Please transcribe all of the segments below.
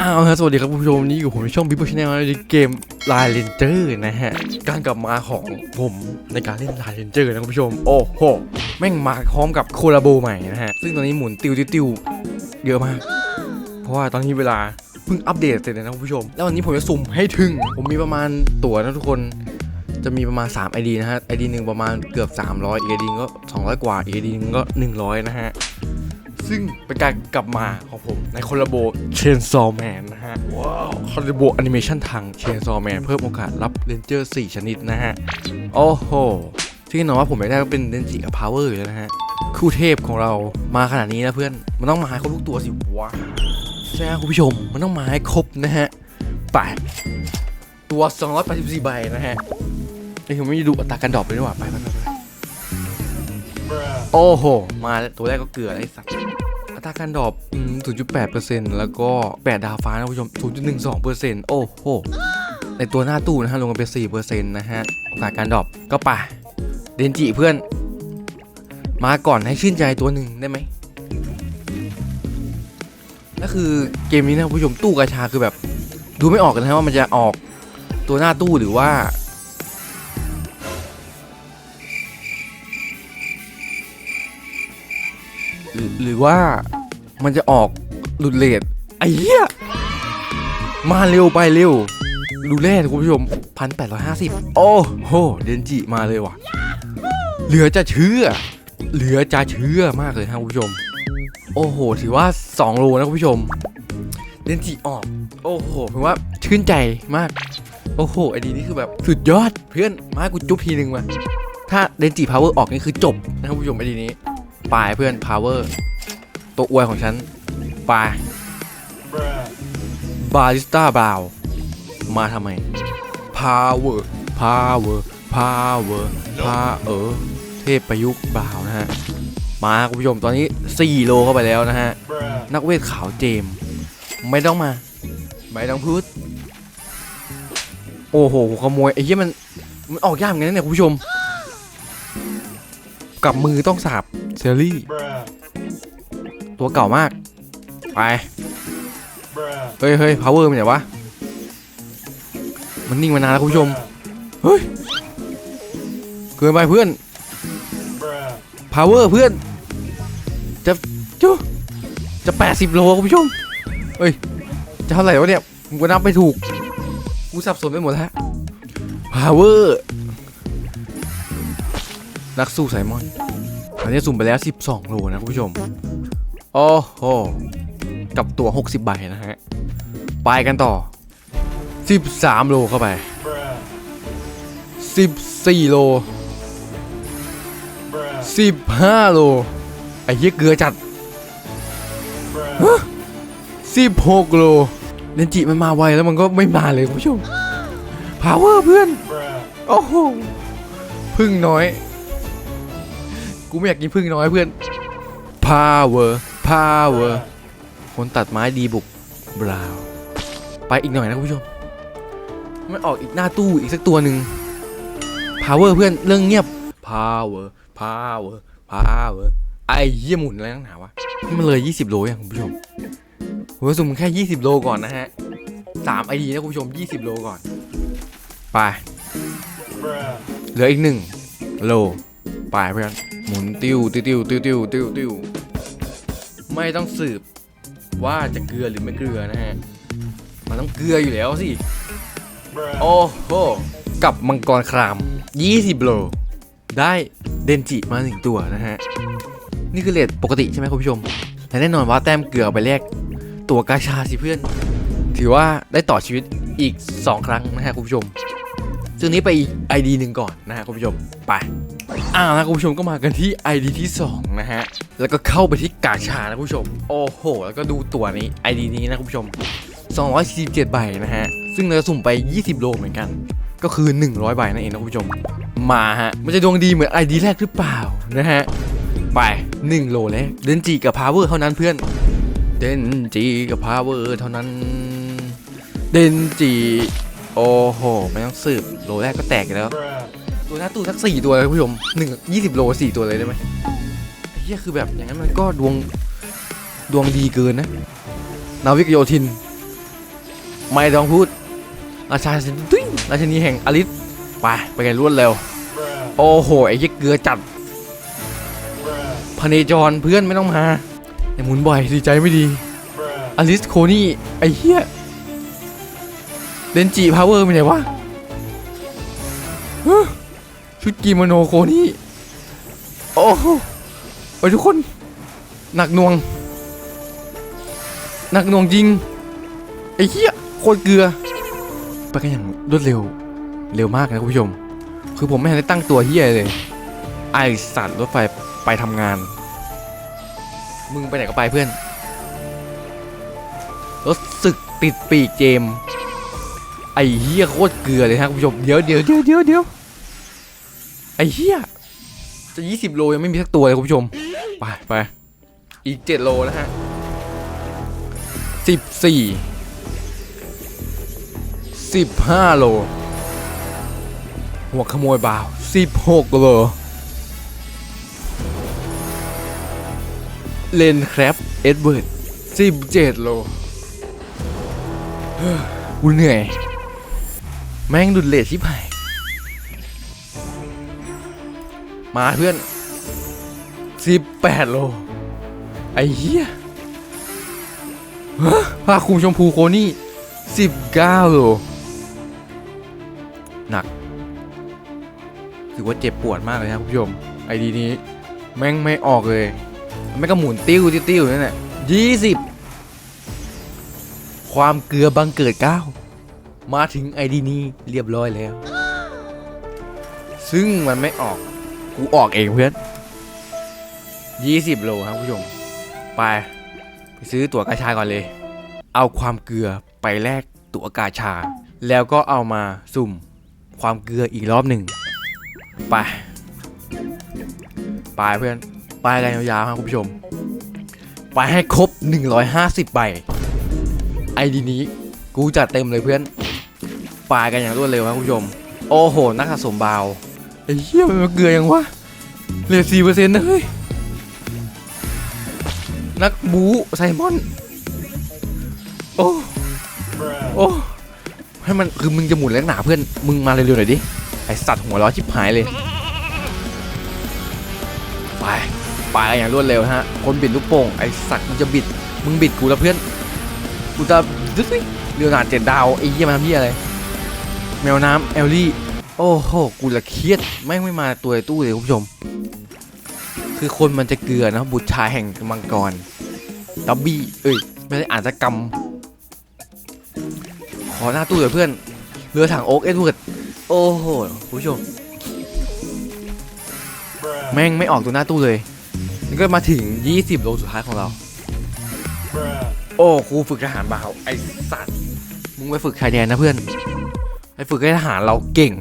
อ้าวสวัสดีครับผู้ชมนนี้อยู่ผมในช่อง People Channel ในเกม Line Ranger นะฮะ การกลับมาของผมในการเล่น Line Ranger นะคุณผู้ชม โอ้โห แม่งมาพร้อมกับโคลาโบใหม่นะฮะ ซึ่งตอนนี้หมุนติวติวเยอะมาก เพราะว่าตอนนี้เวลาเพิ่งอัปเดตเสร็จนะคุณผู้ชม แล้ววันนี้ผมจะสุ่มให้ถึง ผมมีประมาณตั๋วนะทุกคนจะมีประมาณ 3 ID นะฮะ ID หนึ่งประมาณเกือบ 300อีก ID หนึ่งก็ 200 กว่าอีก ID หนึงก็ 100 นะฮะ ซึ่งเป็นการกลับมาของผมในคอลลาโบเชนซอแมนนะฮะว้าวคอลลาโบแอนิเมชันทางเชนซอแมนเพิ่มโอกาสรับเรนเจอร์ 4 ชนิดนะฮะ โอ้โหที่แน่นอนว่าผมไม่ได้ก็เป็นเรนจิกับพาวเวอร์อยู่แล้วนะฮะ คู่เทพของเรามาขนาดนี้นะเพื่อน มันต้องมาให้ครบทุกตัวสิวะใช่ไหมคุณผู้ชมมันต้องมาให้ครบนะฮะแปดตัว 284 ใบนะฮะไอ้ยผมไม่ได้ดูอัตราการดรอปเลยดีกว่าไปไปไปไป โอ้โห มาตัวแรกก็เกลือไอ้สัตว์อัตราการดรอปอืม0.8%แล้วก็ 8 ดาวฟ้านะคุณผู้ชม 0.12%โอ้โห ในตัวหน้าตู้นะฮะลงกันไป4%นะฮะ โอกาสการดรอปก็ป่ะเดนจิเพื่อน มาก่อนให้ชื่นใจตัวหนึ่งได้ไหมนั่นคือเกมนี้นะคุณผู้ชมตู้กาชาคือแบบ ดูไม่ออกกันนะว่ามันจะออกตัวหน้าตู้หรือว่า รือหรือว่ามันจะออกหลุดเลทไอ้เหี้ยมาเร็วไปเร็ว ดูแรกคุณผู้ชมพันแปดร้อยห้าสิบโอ้โหเดนจิมาเลยว่ะ เหลือจะเชื่อ เหลือจะเชื่อมากเลยครับคุณผู้ชม โอ้โห ถือว่า 2 โลนะคุณผู้ชม เดนจิออก โอ้โหผมว่าชื่นใจมาก โอ้โหไอดีนี่คือแบบสุดยอดเพื่อนมาให้กูจุ๊บทีนึงมาถ้าเดนจิพาวเวอร์ออกนี่คือจบนะครับคุณผู้ชมไอดีนี้ ปลายเพื่อน power ตัวอวยของฉันปลายบาริสต้าบราวมาทำไม power power power power เทพประยุกต์บราวนะฮะ มาคุณผู้ชมตอนนี้ 4 โลเข้าไปแล้วนะฮะ นักเวทขาวเจม ไม่ต้องมา ไม่ต้องพูด โอ้โหขโมยไอ้เหี้ยมัน มันออกยากเหมือนกันนะเนี่ยคุณผู้ชม กับมือต้องสาบ เซรี่ ตัวเก่ามาก ไป เฮ้ยเฮ้ย power มันไหนวะ มันนิ่งมานานแล้วคุณผู้ชม เฮ้ย เกินไปเพื่อน power เพื่อน จะจุจะ 80 โลคุณผู้ชม เฮ้ย จะเท่าไหร่วะเนี่ยกูก็นับไม่ถูก กูสับสนไปหมดแล้ว power นักสู้ไซมอน อันนี้สุ่มไปแล้ว 12 โลนะคุณผู้ชม โอ้โห กับตัว 60 ใบนะฮะ ไปกันต่อ 13 โลเข้าไป 14 โล 15 โล ไอ้เหี้ยเกลือจัด16 โลเนนจิมันมาไวแล้วมันก็ไม่มาเลยคุณผู้ชม พาวเวอร์เพื่อน โอ้โหพึ่งน้อย กูไม่อยากกินพึ่งน้อยเพื่อน power power คนตัดไม้ดีบุกบราวไปอีกหน่อยนะคุณผู้ชมมันออกอีกหน้าตู้อีกสักตัวหนึ่ง power เพื่อนเรื่องเงียบ power power power ไอ้เยี่ยหมุนอะไรนักหนาวะนี่มันเลย 20 โลยังคุณผู้ชมผมว่าสุ่มแค่ 20 โลก่อนนะฮะ3ไอดีนะคุณผู้ชม 20 โลก่อน ไป เหลืออีกหนึ่งโล ไปเพื่อนหมุนติ้วติ้วติ้วติ้วติ้วติ้วไม่ต้องสืบว่าจะเกลือหรือไม่เกลือนะฮะ มันต้องเกลืออยู่แล้วสิ โอ้โห กับมังกรคราม 20 โล ได้เดนจิมาหนึ่งตัวนะฮะ นี่คือเลทปกติใช่ไหมคุณผู้ชมและแน่นอนว่าแต้มเกลือไปแลกตัวกาชาสิเพื่อน ถือว่าได้ต่อชีวิตอีก 2 ครั้งนะฮะคุณผู้ชม ซึ่งนี้ไปอีก ID หนึ่งก่อนนะฮะคุณผู้ชมไปอ้าวนะคุณผู้ชมก็มากันที่ ID ที่2นะฮะแล้วก็เข้าไปที่กาชานะคุณผู้ชม โอ้โห แล้วก็ดูตัวนี้ ID นี้นะคุณผู้ชม 247ใบนะฮะซึ่งเราจะสุ่มไป 20 โลเหมือนกัน ก็คือ 100ใบนั่นเองนะคุณผู้ชม มาฮะมันจะดวงดีเหมือน ID แรกหรือเปล่านะฮะไป 1 โลแล้วเดนจิกับพาวเวอร์เท่านั้นเพื่อนเดนจิกับพาวเวอร์เท่านั้นเดนจิ โอ้โห ไม่ต้องสืบ โลแรกก็แตกแล้ว ตัวหน้าตู้สักสี่ตัวเลยคุณผู้ชมหนึ่งยี่สิบโลสี่ตัวเลยได้ไหมไอ้เหี้ยคือแบบอย่างนั้นมันก็ดวงดวงดีเกินนะ นาวิกโยธิน ไม่ต้องพูดราชาตุ้ยราชนีแห่งอลิสไปไปกันรวดเร็ว โอ้โห ไอ้ยี่เกลือจัดพเนจรเพื่อนไม่ต้องมาไอ้หมุนบ่อยดีใจไม่ดี อลิสโคนี่ ไอ้เหี้ย เดนจิพาวเวอร์ไปไหนวะฮะชุดกิโมโนโคนี่โอ้โหไปทุกคน หนักหน่วง หนักหน่วงจริง ไอ้เหี้ยโคตรเกลือ ไปกันอย่างรวดเร็ว เร็วมากนะคุณผู้ชม คือผมไม่ทันได้ตั้งตัวเฮี้ยเลย ไอสัตว์รถไฟไปทำงาน มึงไปไหนก็ไปเพื่อน รถศึกติดปีกเจม ไอเฮียโคตรเกลือเลยฮะคุณผู้ชม เดี๋ยวเดี๋ยวเดี๋ยวเดี๋ยวเดี๋ยวไอเฮียจะยี่สิบโลยังไม่มีสักตัวเลยคุณผู้ชม ไปไปอีกเจ็ดโลนะฮะสิบสี่สิบห้าโล หัวขโมยบ่าว16โล เลนครับเอ็ดเวิร์ด17โลเฮ้อกูเหนื่อย แม่งดุดเลทชิบหายมาเพื่อน 18 โล ไอ้เหี้ยฮะผ้าคลุมชมพูโคนี่ 19 โล หนัก ถือว่าเจ็บปวดมากเลยครับคุณผู้ชม ไอดีนี้ แม่งไม่ออกเลยแม่งก็หมุนติ้วติ้วติ้วนั่นแหละยี่สิบความเกลือบังเกิดเก้า มาถึงไอดีนี้เรียบร้อยแล้ว ซึ่งมันไม่ออก กูออกเองเพื่อนยี่สิบโลครับคุณผู้ชม ไป ไปซื้อตั๋วกาชาก่อนเลย เอาความเกลือไปแลกตั๋วกาชา แล้วก็เอามาสุ่มความเกลืออีกรอบหนึ่ง ไป ไปเพื่อน ไปกันยาวๆครับคุณผู้ชม ไปให้ครบ 150ใบไอดีนี้ กูจัดเต็มเลยเพื่อน ไปกันอย่างรวดเร็วครับคุณผู้ชม โอ้โห นักสะสมบาวไอ้เหี้ยมันมาเกลือยังวะเหลือสี่เปอร์เซ็นต์นะเฮ้ย นักบูไซมอน โอ้ โอ้ ให้มันคือมึงจะหมุนแรงหนาเพื่อน มึงมาเร็วๆหน่อยดิ ไอสัตว์หัวเร้อชิบหายเลย ไป ไปกันอย่างรวดเร็วฮะ คนบิดลูกโป่ง ไอสัตว์มึงจะบิด มึงบิดกูแล้วเพื่อน กูจะดึ๊ดเรือหนาเจ็ดดาวไอ้เหี้ยมันทำเหี้ยอะไร แมวน้ำแอลลี่ โอ้โห กูละเครียดแม่งไม่มาตัวไอ้ตู้เลยคุณผู้ชม คือคนมันจะเกลือนะบุตรชายแห่งมังกรดับบี้ เอ้ย ไม่ได้อ่านสักรรม ขอหน้าตู้เลยเพื่อน เรือถังโอ๊กเอ็ดเวิร์ด โอ้โห คุณผู้ชม แม่งไม่ออกตัวหน้าตู้เลยนี่ก็มาถึง 20 โลสุดท้ายของเรา โอ้ครูฝึกทหารบ่าวไอสัตว์ มึงไปฝึกชายแดนนะเพื่อน ไปฝึกให้ทหารเราเก่ง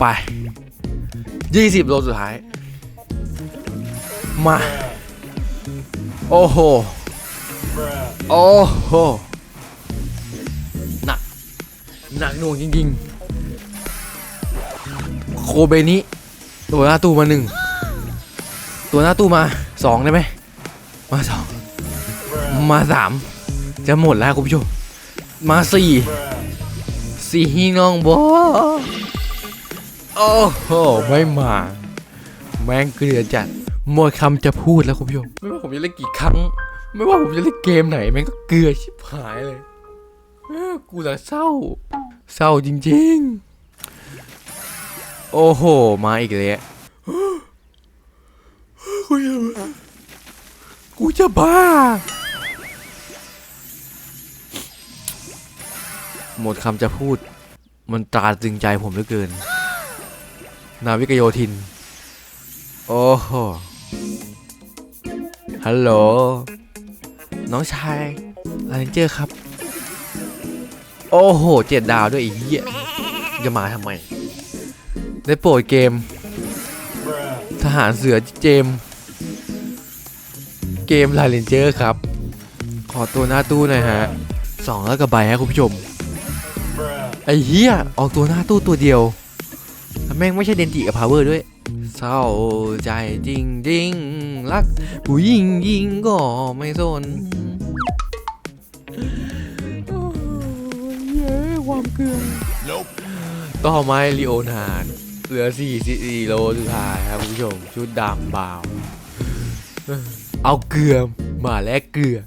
ไป 20 โลสุดท้าย มา โอ้โห โอ้โห หนัก หนักหน่วงจริงๆ โคเบนี้ ตัวหน้าตู้มาหนึ่ง ตัวหน้าตู้มาสองได้ไหม มาสอง มาสามจะหมดแล้วคุณผู้ชม มาสี่ สี่น้องบอโอ้โหไม่มา แม่งเกลือจัดหมดคำจะพูดแล้วคุณผู้ชมไม่ว่าผมจะเล่นกี่ครั้ง ไม่ว่าผมจะเล่นเกมไหนแม่งก็เกลือชิบหายเลยเกูละเศร้า เศร้าจริง ๆ โอ้โห มาอีกแล้วกูจะบ้า หมดคำจะพูด มันตราตรึงใจผมเหลือเกิน นาวิกโยธิน โอ้โห ฮัลโหล น้องชายอะไรเจอร์ครับ โอ้โห เจ็ดดาวด้วยอีเหี้ย จะมาทำไม ได้โปรดเกม ทหารเสือเจม เกมลาเลนเจอร์ครับ ขอตัวหน้าตู้หน่อยฮะสองแล้วกับใบฮะคุณผู้ชม ไอ้เหี้ยออกตัวหน้าตู้ตัวเดียวแล้วแม่งไม่ใช่เดนจิกับพาวเวอร์ด้วย เศร้าใจจริงจริงๆรักผู้หญิงยิงก็ไม่สนโอ้ยความเกลือต่อไม้ลีโอนาร์ดเหลือ4 4โลสุดท้ายครับคุณผู้ชม ชุดดำบาวเออเอาเกลือมาแลกเกลือ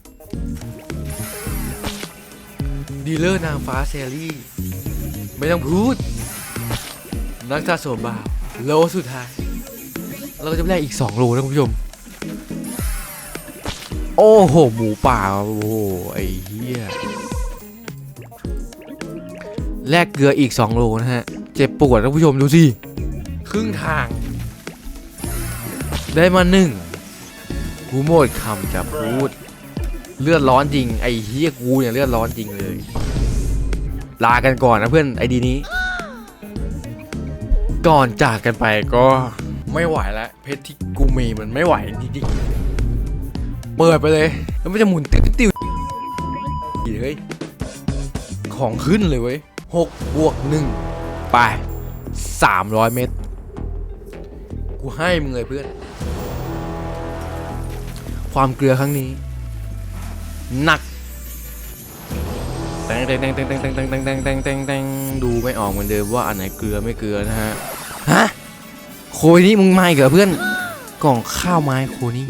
ดีลเลอร์นางฟ้าเซรี่ ไม่ต้องพูด นักสะสมบาวโลสุดท้าย เราก็จะได้อีก 2 โลนะคุณผู้ชม โอ้โห หมูป่า โอ้โห ไอ้เหี้ยแลกเกลืออีก 2 โลนะฮะ เจ็บปวดนะคุณผู้ชมดูสิ ครึ่งทาง ได้มาหนึ่งกูหมดคำจะพูด เลือดร้อนจริง ไอ้เฮียกูเนี่ยเลือดร้อนจริงเลย ลากันก่อนนะเพื่อนไอดีนี้ ก่อนจากกันไปก็ไม่ไหวแล้วเพชรที่กูมีมันไม่ไหวจริงๆเปิดไปเลย แล้วมันจะหมุนติ้วติ้วเฮ้ยของขึ้นเลยเว้ยหกบวกหนึ่งไปสามร้อยเมตร กูให้มึงเลยเพื่อน ความเกลือครั้งนี้ หนัก แตงแตงแตงแตงแตงแตงแตงแตงแตงแตงแตงดูไม่ออกเหมือนเดิมว่าอันไหนเกลือไม่เกลือนะฮะฮะโคยนี่มึงไม่เหรอเพื่อนกล่องข้าวไม้โคนี่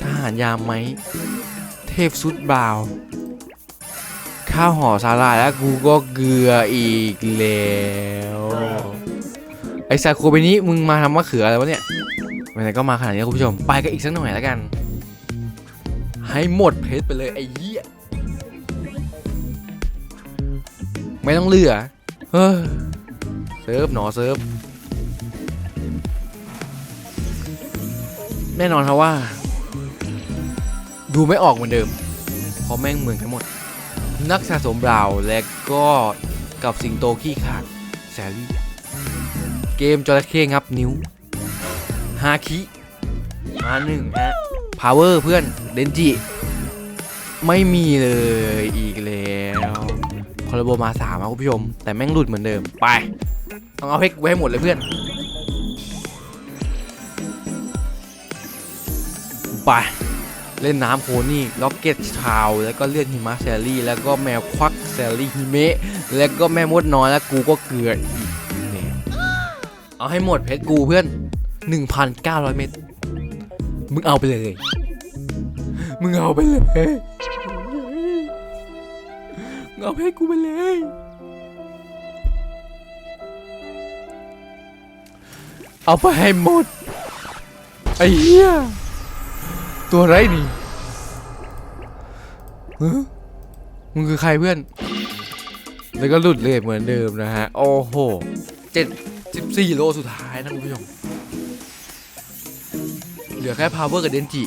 ทหารยามไหมเทพสุดบ่าว ข้าวห่อสาลายแล้วกูก็เกลืออีกแล้วไอ้ซาโคเบนี้มึงมาทำมะเขืออะไรวะเนี่ยไหนก็มาขนาดนี้คุณผู้ชม ไปกันอีกสักหน่อยแล้วกัน ให้หมดเพชรไปเลยไอ้เหี้ย ไม่ต้องเลือเฮ้อเซิร์ฟหนอเซิร์ฟแน่นอนครับว่า ดูไม่ออกเหมือนเดิม เพราะแม่งเหมือนกันหมด นักสะสมบราวน์และก็กับสิงโตขี้ขาดแซลลี่เกมจระเข้งับนิ้วฮาคิมาหนึ่งฮะพาวเวอร์เพื่อนเดนจิไม่มีเลยอีกแล้ คอร์โบมาสามครับคุณผู้ชม แต่แม่งหลุดเหมือนเดิม ไป ต้องเอาเพชรไว้ให้หมดเลยเพื่อน ไป เล่นน้ำโคนี่ล็อกเก็ตชาว แล้วก็เลือดหิมะแซลลี่ แล้วก็แมวควักแซลลี่ฮิเมะ แล้วก็แม่มดน้อย แล้วกูก็เกลืออีกเนี่ยเอาให้หมดเพชรกูเพื่อน 1,900 เม็ดมึงเอาไปเลย มึงเอาไปเลย เอาเพชรกูไปเลย เอาไปให้หมด ไอ้เหี้ย ตัวไรนี่มึงคือใครเพื่อน แล้วก็หลุดเลยเหมือนเดิมนะฮะ โอ้โหเจ็ดสิบสี่โลสุดท้ายนะคุณผู้ชม เหลือแค่พาวเวอร์กับเดนจิ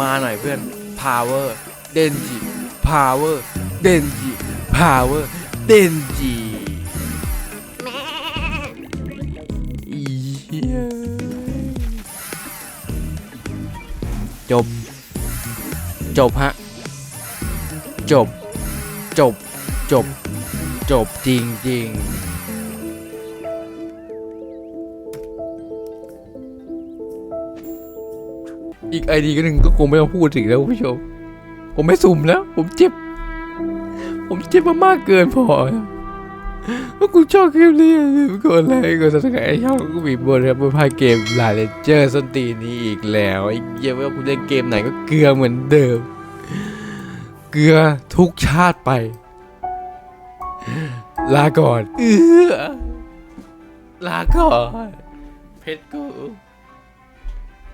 มาหน่อยเพื่อนพาวเวอร์ เดนจิพาวเวอร์เดนจิพาวเวอร์เดนจี้จบ จบฮะ จบ จบ จบ จบจริงจริงอีกไอดีก็หนึ่งก็คงไม่ต้องพูดถึงแล้วคุณผู้ชม ผมไม่สุ่มแล้ว ผมเจ็บ ผมเจ็บมามากเกินพอแล้วว่ากูชอบคลิปนี้กดไลค์กดซับสไครต์ช่องกูมีบนครับบนพายเกมลาเลเจอร์ส้นตีนี้อีกแล้วไอ้เหี้ยว่ากูเล่นเกมไหนก็เกลือเหมือนเดิม เกลือทุกชาติไป ลาก่อนเออลาก่อน เพชรกู